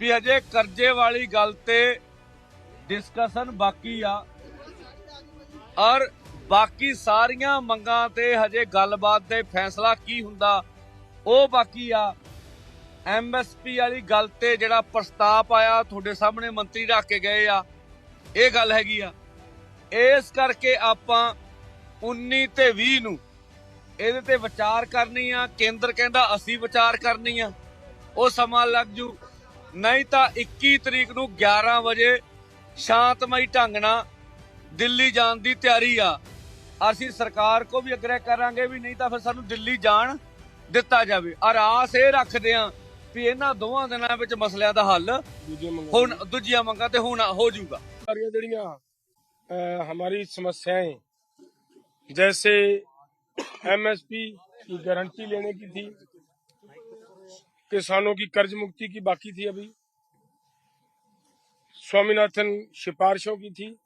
ਵੀ ਹਜੇ ਕਰਜ਼ੇ ਵਾਲੀ ਗੱਲ ਤੇ ਡਿਸਕਸ਼ਨ ਬਾਕੀ ਆ। ਔਰ ਬਾਕੀ ਸਾਰੀਆਂ ਮੰਗਾਂ ਤੇ ਹਜੇ ਗੱਲਬਾਤ ਤੇ ਫੈਸਲਾ ਕੀ ਹੁੰਦਾ, ਉਹ ਬਾਕੀ ਆ। ਐਮਐਸਪੀ ਵਾਲੀ ਗੱਲ ਤੇ ਜਿਹੜਾ ਪ੍ਰਸਤਾਵ ਆਇਆ, ਤੁਹਾਡੇ ਸਾਹਮਣੇ ਮੰਤਰੀ ਰੱਖ ਕੇ ਗਏ ਆ, ਇਹ ਗੱਲ ਹੈਗੀ ਆ। ਇਸ ਕਰਕੇ ਆਪਾਂ 19 ਤੇ 20 ਨੂੰ ਇਹਦੇ ਤੇ ਵਿਚਾਰ ਕਰਨੀ ਆ, ਕੇਂਦਰ ਕਹਿੰਦਾ ਅਸੀਂ ਵਿਚਾਰ ਕਰਨੀ ਆ, ਉਹ ਸਮਾਂ ਲੱਗ ਜੂ। ਨਹੀਂ ਤਾਂ 21 ਤਰੀਕ ਨੂੰ 11 ਵਜੇ ਸ਼ਾਂਤਮਈ ਢੰਗ ਨਾਲ ਦਿੱਲੀ ਜਾਣ ਦੀ ਤਿਆਰੀ ਆ ਅਸੀਂ ਸਰਕਾਰ ਕੋ ਵੀ ਅਗਰੇ ਕਰਾਂਗੇ ਵੀ ਨਹੀਂ ਤਾਂ ਫਿਰ ਸਾਨੂੰ ਦਿੱਲੀ ਜਾਣ ਦਿੱਤਾ ਜਾਵੇ ਔਰ ਆਸ ਇਹ ਰੱਖਦੇ ਆ ਵੀ ਇਹਨਾਂ ਦੋਵਾਂ ਦਿਨਾਂ ਵਿੱਚ ਮਸਲਿਆਂ ਦਾ ਹੱਲ ਦੂਜੇ ਮੰਗਾਂ ਹੁਣ ਦੂਜੀਆਂ ਮੰਗਾਂ ਤੇ ਹੁਣ ਹੋ ਜਾਊਗਾ ਸਾਰੀਆਂ ਜਿਹੜੀਆਂ ਅਹ, हमारी समस्याएं जैसे एमएसपी की गारंटी लेने की थी किसानों की कर्ज मुक्ति की बाकी थी अभी। स्वामीनाथन सिफारिशों की थी।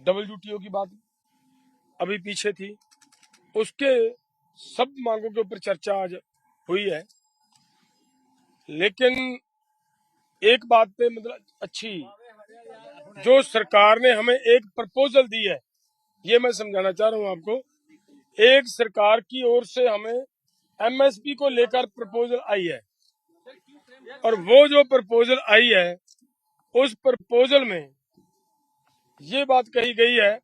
डब्ल्यूटीओ की बात अभी पीछे थी। उसके सब मांगों के ऊपर चर्चा आज हुई है। लेकिन एक बात पे मतलब अच्छी, जो सरकार ने हमें एक प्रपोजल दी है, ये मैं समझाना चाह रहा हूँ आपको। एक सरकार की ओर से हमें एमएसपी को लेकर प्रपोजल आई है। और वो जो प्रपोजल आई है उस प्रपोजल में ये बात कही गई है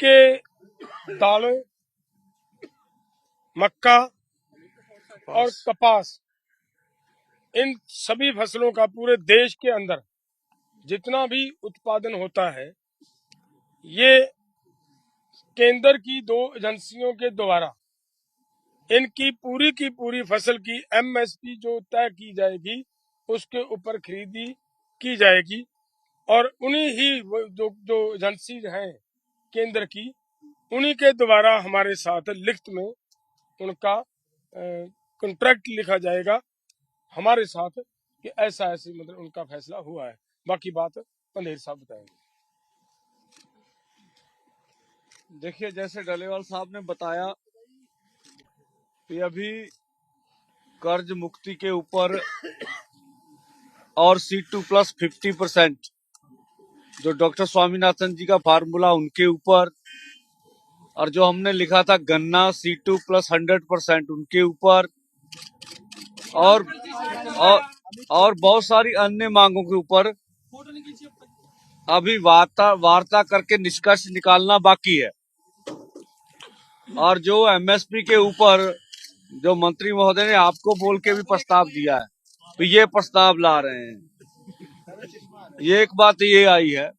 कि दालें मक्का और कपास इन सभी फ़सलों का पूरे देश के अंदर जितना भी उत्पादन होता है ये केंद्र की दो एजेंसियों के द्वारा इनकी पूरी की पूरी फ़सल की एमएसपी जो तय की जाएगी, उसके ऊपर खरीदी की जाएगी। और उन्हीं ही जो जो एजेंसी हैं केंद्र की, उन्हीं के द्वारा हमारे साथ लिखित में उनका कॉन्ट्रैक्ट लिखा जाएगा हमारे साथ कि ऐसा, ऐसे मतलब उनका फैसला हुआ है। बाकी बात पंधेर साहब बताएँगे। देखिए, जैसे डलेवाल साहब ने बताया कि अभी कर्ज मुक्ति के ऊपर और C two plus fifty percent जो डॉक्टर स्वामीनाथन जी का फार्मूला उनके ऊपर और जो हमने लिखा था गन्ना C two plus hundred percent उनके ऊपर और और और बहुत सारी अन्य मांगों के ऊपर अभी वार्ता वार्ता करके निष्कर्ष निकालना बाकी है। और जो एमएसपी के ऊपर जो मंत्री महोदय ने आपको बोल के भी प्रस्ताव दिया है तो ये प्रस्ताव ला रहे हैं। ये एक बात ये आई है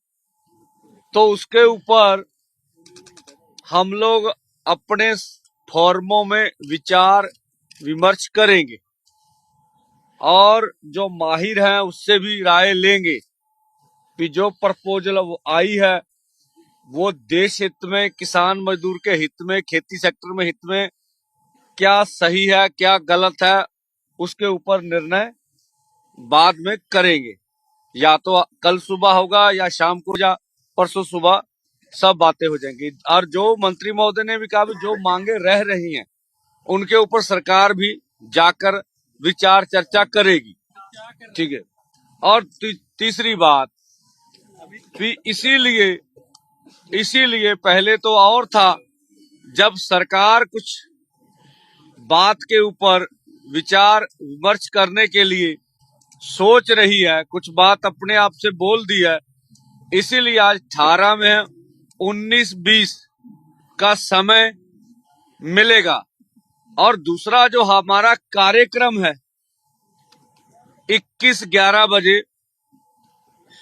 तो उसके ऊपर हम लोग अपने फॉर्मों में विचार विमर्श करेंगे और जो माहिर हैं उससे भी राय लेंगे कि जो प्रपोजल आई है, वो देश हित में, किसान मजदूर के हित में, खेती सेक्टर में हित में क्या सही है क्या गलत है उसके ऊपर निर्णय बाद में करेंगे। या तो कल सुबह होगा या शाम को या परसों सुबह सब बातें हो जाएँगी। और जो मंत्री महोदय ने भी कहा जो मांगे रह रही हैं उनके ऊपर सरकार भी जाकर विचार चर्चा करेगी। ठीक है। और ती, तीसरी बात भी इसीलिए इसीलिए पहले तो और था जब सरकार कुछ बात के ऊपर विचार विमर्श करने के लिए सोच रही है, कुछ बात अपने आप से बोल दी है। इसीलिए आज 18 में 19 20 का समय मिलेगा। और दूसरा जो हमारा कार्यक्रम है 21 11 बजे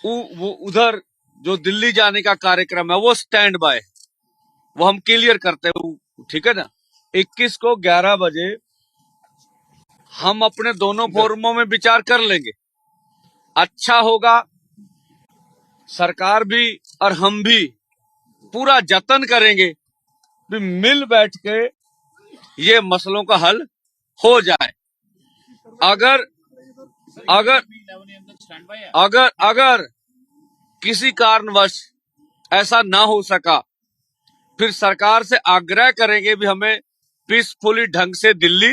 वो उधर जो दिल्ली जाने का कार्यक्रम है, वो स्टैंड बाय वो हम क्लियर करते हैं, ठीक है ना? 21 को 11 बजे हम अपने दोनों फोरमों में विचार कर लेंगे। अच्छा होगा सरकार भी और हम भी पूरा जतन करेंगे भी मिल बैठ के ये मसलों का हल हो जाए। अगर अगर अगर अगर किसी कारणवश ऐसा ना हो सका फिर सरकार से आग्रह करेंगे भी हमें पीसफुली ढंग से दिल्ली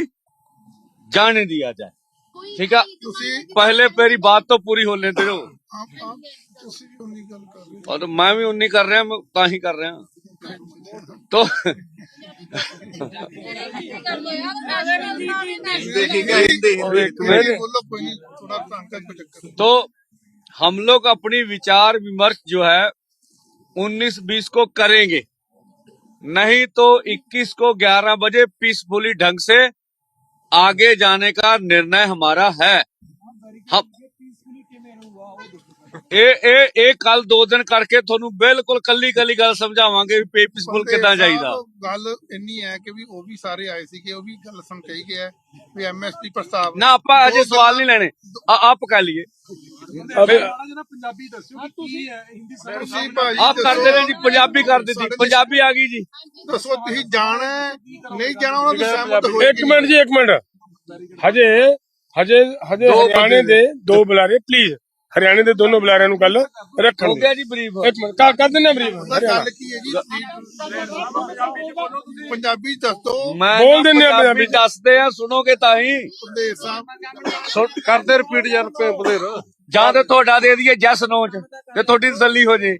जाने दिया जाए ठीक है ਤੁਸੀਂ पहले मेरी बात तो पूरी हो लेते रहो ਆਪ ਆਪ ਤੁਸੀਂ ਵੀ ਉਨੀ ਗੱਲ ਕਰ ਰਹੇ और तो मैं भी उन्नी कर रहा मैं ਤਾਂ ही कर रहा तो ਹੋ एक मिनट ਬੋਲੋ ਕੋਈ ਨਹੀਂ ਥੋੜਾ ਤੰਗ ਕਰ ਕੋਈ ਚੱਕਰ ਨਹੀਂ। तो हम लोग अपनी विचार विमर्श जो है 19-20 को करेंगे नहीं तो 21 को 11 बजे पीसफुली ढंग से आगे जाने का निर्णय हमारा है। हम ਇਹ ਇਹ ਇਹ ਕੱਲ ਦੋ ਦਿਨ ਕਰਕੇ ਤੁਹਾਨੂੰ ਬਿਲਕੁਲ ਕੱਲੀ ਕੱਲੀ ਗੱਲ ਸਮਝਾਵਾਂਗੇ ਵੀ ਪੀਸਫੁਲ ਕਿਦਾਂ ਜਾਈਦਾ। ਗੱਲ ਇੰਨੀ ਹੈ ਕਿ ਵੀ ਉਹ ਵੀ ਸਾਰੇ ਆਏ ਸੀ ਕਿ ਉਹ ਵੀ ਗੱਲ ਸਮਝਾਈ ਗਿਆ ਵੀ ਐਮਐਸਪੀ ਪ੍ਰਸਤਾਵ ਨਾ ਆਪਾਂ ਅਜੇ ਸਵਾਲ ਨਹੀਂ ਲੈਣੇ। ਆਪ ਕਰ ਲਈਏ। ਪੰਜਾਬੀ ਆਪ ਕਰਦੇ ਜੀ ਪੰਜਾਬੀ ਕਰ ਦਿੱਤੀ। ਪੰਜਾਬੀ ਆ ਗਈ ਜੀ। ਦੱਸੋ ਤੁਸੀਂ ਜਾਣਾ ਨਹੀਂ ਜਾਣਾ ਉਹਨਾਂ ਦੀ ਸਹਿਮਤ ਹੋਏਗੀ ਇੱਕ ਮਿੰਟ ਜੀ ਇੱਕ ਮਿੰਟ। ਹਜੇ ਹਜੇ ਹਜੇ ਹਰਿਆਣੇ ਦੇ ਦੋ ਬੁਲਾਰੇ ਪਲੀਜ਼ ਹਰਿਆਣੇ ਦੇ ਦੋਨੋਂ ਬੁਲਾਰਿਆਂ ਨੂੰ ਗੱਲ ਰੱਖਣ ਹੋ। ਗਿਆ ਜੀ ਬਰੀਫ। ਇੱਕ ਮਿੰਟ ਕਰ ਕਰ ਦਿੰਦੇ ਬਰੀਫ। ਗੱਲ ਕੀ ਹੈ ਜੀ? ਪੰਜਾਬੀ ਦੱਸ ਦੋ। ਮੈਂ ਬੋਲ ਨਾ ਦਿੰਦੇ ਆ ਪੰਜਾਬੀ। ਦੱਸਦੇ ਆ ਸੁਣੋਗੇ ਤਾਂ ਹੀ। ਸਾਹਿਬ। ਸੁਣ- ਕਰਦੇ ਰਿਪੀਟ ਯਾਰ ਬਥੇਰ ਜਾਂ ਤੇ ਤੁਹਾਡਾ ਦੇ ਦਈਏ ਯੈਸ ਨੋ ਚ ਤੇ ਤੁਹਾਡੀ ਤਸੱਲੀ ਹੋ ਜੇ।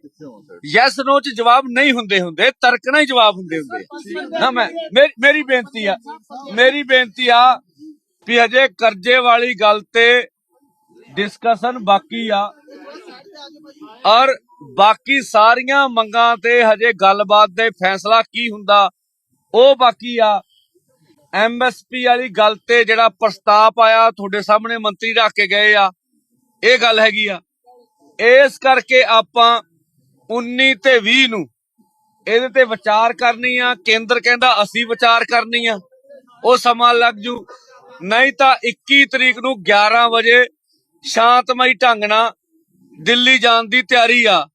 ਯੈਸ ਨੋ ਚ ਜਵਾਬ ਨਹੀਂ ਹੁੰਦੇ ਹੁੰਦੇ ਤਰਕਣਾ ਹੀ ਜਵਾਬ ਹੁੰਦੇ ਹੁੰਦੇ। ਨਾ ਮੈਂ ਮੇਰੀ- ਬੇਨਤੀ ਆ ਮੇਰੀ ਬੇਨਤੀ ਆ ਵੀ ਹਜੇ ਕਰਜ਼ੇ ਵਾਲੀ ਗੱਲ ਤੇ ਡਿਸਕਸ਼ਨ ਬਾਕੀ ਆ। ਔਰ ਬਾਕੀ ਸਾਰੀਆਂ ਮੰਗਾਂ ਤੇ ਹਜੇ ਗੱਲਬਾਤ ਦੇ ਫੈਸਲਾ ਕੀ ਹੁੰਦਾ, ਉਹ ਬਾਕੀ ਆ। ਐਮਐਸਪੀ ਵਾਲੀ ਗੱਲ ਤੇ ਜਿਹੜਾ ਪ੍ਰਸਤਾਵ ਆਇਆ, ਤੁਹਾਡੇ ਸਾਹਮਣੇ ਮੰਤਰੀ ਰੱਖ ਕੇ ਗਏ ਆ, ਇਹ ਗੱਲ ਹੈਗੀ ਆ। ਇਸ ਕਰਕੇ ਆਪਾਂ 19 ਤੇ 20 ਨੂੰ ਇਹਦੇ ਤੇ ਵਿਚਾਰ ਕਰਨੀ ਆ। ਕੇਂਦਰ ਕਹਿੰਦਾ ਅਸੀਂ ਵਿਚਾਰ ਕਰਨੀ ਆ। ਉਹ ਸਮਾਂ ਲੱਗ ਜੂ। ਨਹੀਂ ਤਾਂ 21 ਤਰੀਕ ਨੂੰ 11 ਵਜੇ ਸ਼ਾਂਤਮਈ ਢੰਗ ਨਾਲ ਦਿੱਲੀ ਜਾਣ ਦੀ ਤਿਆਰੀ ਆ।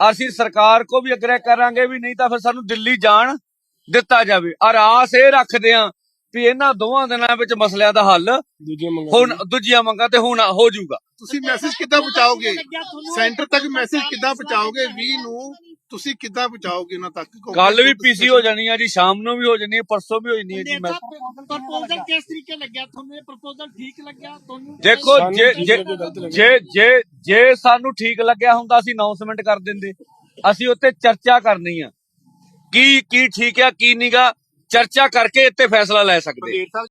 ਅਸੀਂ ਸਰਕਾਰ ਕੋ ਵੀ ਅਗਰੇ ਕਰਾਂਗੇ ਵੀ ਨਹੀਂ ਤਾਂ ਫਿਰ ਸਾਨੂੰ ਦਿੱਲੀ ਜਾਣ ਦਿੱਤਾ ਜਾਵੇ। ਔਰ ਆਸ ਇਹ ਰੱਖਦੇ ਆ ਵੀ ਇਹਨਾਂ ਦੋਵਾਂ ਦਿਨਾਂ ਵਿੱਚ ਮਸਲਿਆਂ ਦਾ ਹੱਲ ਦੂਜੀਆਂ ਮੰਗਾਂ ਹੁਣ ਦੂਜੀਆਂ ਮੰਗਾਂ ਤੇ ਹੁਣ ਹੋ ਜਾਊਗਾ। ਤੁਸੀਂ ਮੈਸੇਜ ਕਿੱਦਾਂ ਪਹੁੰਚਾਓਗੇ? ਸੈਂਟਰ ਤੱਕ ਮੈਸੇਜ ਕਿੱਦਾਂ ਪਹੁੰਚਾਓਗੇ? 20 ਨੂੰ ਤੁਸੀਂ ਕਿੱਦਾਂ ਪਹੁੰਚਾਓਗੇ ਉਹਨਾਂ ਤੱਕ? ਕੱਲ ਵੀ ਪੀਸੀ ਹੋ ਜਾਣੀ ਆ ਜੀ ਸ਼ਾਮ ਨੂੰ ਵੀ ਹੋ ਜਾਣੀ ਹੈ ਪਰਸੋਂ ਵੀ ਹੋ ਜਾਣੀ ਹੈ ਜੀ ਮੈਂ ਪ੍ਰਪੋਜ਼ਲ ਕਿਸ ਤਰੀਕੇ ਲੱਗਿਆ? ਤੁਹਾਨੂੰ ਇਹ ਪ੍ਰਪੋਜ਼ਲ ਠੀਕ ਲੱਗਿਆ? ਤੁਹਾਨੂੰ ਦੇਖੋ ਜੇ। ਜੇ ਜੇ ਜੇ ਸਾਨੂੰ ਠੀਕ ਲੱਗਿਆ ਹੁੰਦਾ ਅਸੀਂ ਅਨਾਉਂਸਮੈਂਟ ਕਰ ਦਿੰਦੇ। ਅਸੀਂ ਉੱਤੇ ਚਰਚਾ ਕਰਨੀ ਆ। ਕੀ ਕੀ ਠੀਕ ਆ ਕੀ ਨਹੀਂਗਾ ਚਰਚਾ ਕਰਕੇ ਇੱਥੇ ਫੈਸਲਾ ਲੈ ਸਕਦੇ।